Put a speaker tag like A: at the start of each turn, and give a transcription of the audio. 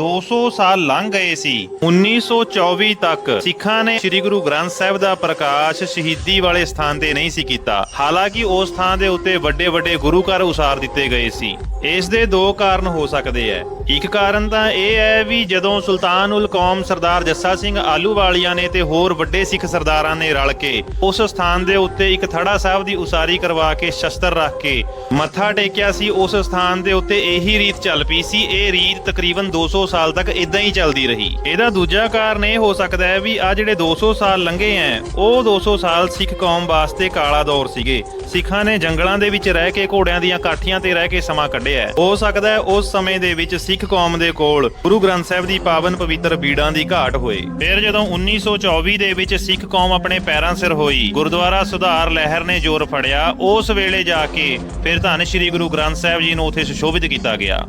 A: 200 ਸਾਲ ਲੰਘ ਗਏ ਸੀ। 1924 ਤੱਕ ਸਿੱਖਾਂ ਨੇ ਸ੍ਰੀ ਗੁਰੂ ਗ੍ਰੰਥ ਸਾਹਿਬ ਦਾ ਪ੍ਰਕਾਸ਼ ਸ਼ਹੀਦੀ ਵਾਲੇ ਸਥਾਨ ਤੇ ਨਹੀਂ ਸੀ ਕੀਤਾ। ਹਾਲਾਂਕਿ ਉਸ ਥਾਂ ਦੇ ਉੱਤੇ ਵੱਡੇ ਵੱਡੇ ਗੁਰੂ ਘਰ ਉਸਾਰ ਦਿੱਤੇ ਗਏ ਸੀ। ਇਸ ਦੇ ਦੋ ਕਾਰਨ ਹੋ ਸਕਦੇ ਐ। ਇੱਕ ਕਾਰਨ ਤਾਂ ਇਹ ਹੈ ਵੀ ਜਦੋਂ ਸੁਲਤਾਨ ਉਲ ਕੌਮ ਸਰਦਾਰ ਜੱਸਾ ਸਿੰਘ ਆਲੂਵਾਲੀਆਂ ਨੇ ਤੇ ਹੋਰ ਵੱਡੇ ਸਿੱਖ ਸਰਦਾਰਾਂ ਨੇ ਰਲ ਕੇ ਉਸ ਸਥਾਨ ਦੇ ਉੱਤੇ ਇੱਕ ਥੜਾ ਸਾਹਿਬ ਦੀ ਉਸਾਰੀ ਕਰਵਾ ਕੇ ਸ਼ਸਤਰ ਰੱਖ ਕੇ ਮੱਥਾ ਟੇਕਿਆ ਸੀ, ਉਸ ਸਥਾਨ ਦੇ ਉੱਤੇ ਇਹੀ ਰੀਤ ਚੱਲ ਪਈ ਸੀ। ਇਹ ਰੀਤ ਤਕਰੀਬਨ 200 ਸਾਲ ਤੱਕ ਇਦਾਂ ਹੀ ਚੱਲਦੀ ਰਹੀ। ਇਹਦਾ ਦੂਜਾ ਕਾਰਨ ਇਹ ਹੋ ਸਕਦਾ ਹੈ ਵੀ ਆ ਜਿਹੜੇ 200 ਸਾਲ ਲੰਘੇ ਐ, ਉਹ 200 ਸਾਲ ਸਿੱਖ ਕੌਮ ਵਾਸਤੇ ਕਾਲਾ ਦੌਰ ਸੀਗੇ। ਸਿੱਖਾਂ ਨੇ ਜੰਗਲਾਂ ਦੇ ਵਿੱਚ ਰਹਿ ਕੇ ਘੋੜਿਆਂ ਦੀਆਂ ਕਾਠੀਆਂ ਤੇ ਰਹਿ ਕੇ ਸਮਾਂ ਕੱਢਿਆ ਹੋ ਸਕਦਾ ਹੈ ਉਸ ਸਮੇਂ ਦੇ ਵਿੱਚ ਸਿੱਖ ਕੌਮ ਦੇ ਕੋਲ ਗੁਰੂ ਗ੍ਰੰਥ ਸਾਹਿਬ ਦੀ ਪਾਵਨ ਪਵਿੱਤਰ ਬੀੜਾਂ ਦੀ ਘਾਟ ਹੋਏ। ਫਿਰ ਜਦੋਂ 1924 ਦੇ ਵਿੱਚ ਸਿੱਖ ਕੌਮ ਆਪਣੇ ਪੈਰਾਂ ਸਿਰ ਹੋਈ, ਗੁਰਦੁਆਰਾ ਸੁਧਾਰ ਲਹਿਰ ਨੇ ਜ਼ੋਰ ਫੜਿਆ। ਉਸ ਵੇਲੇ ਜਾ ਕੇ ਫਿਰ ਧੰਨ ਸ਼੍ਰੀ ਗੁਰੂ ਗ੍ਰੰਥ ਸਾਹਿਬ ਜੀ ਨੂੰ ਉੱਥੇ ਸੁਸ਼ੋਭਿਤ ਕੀਤਾ ਗਿਆ।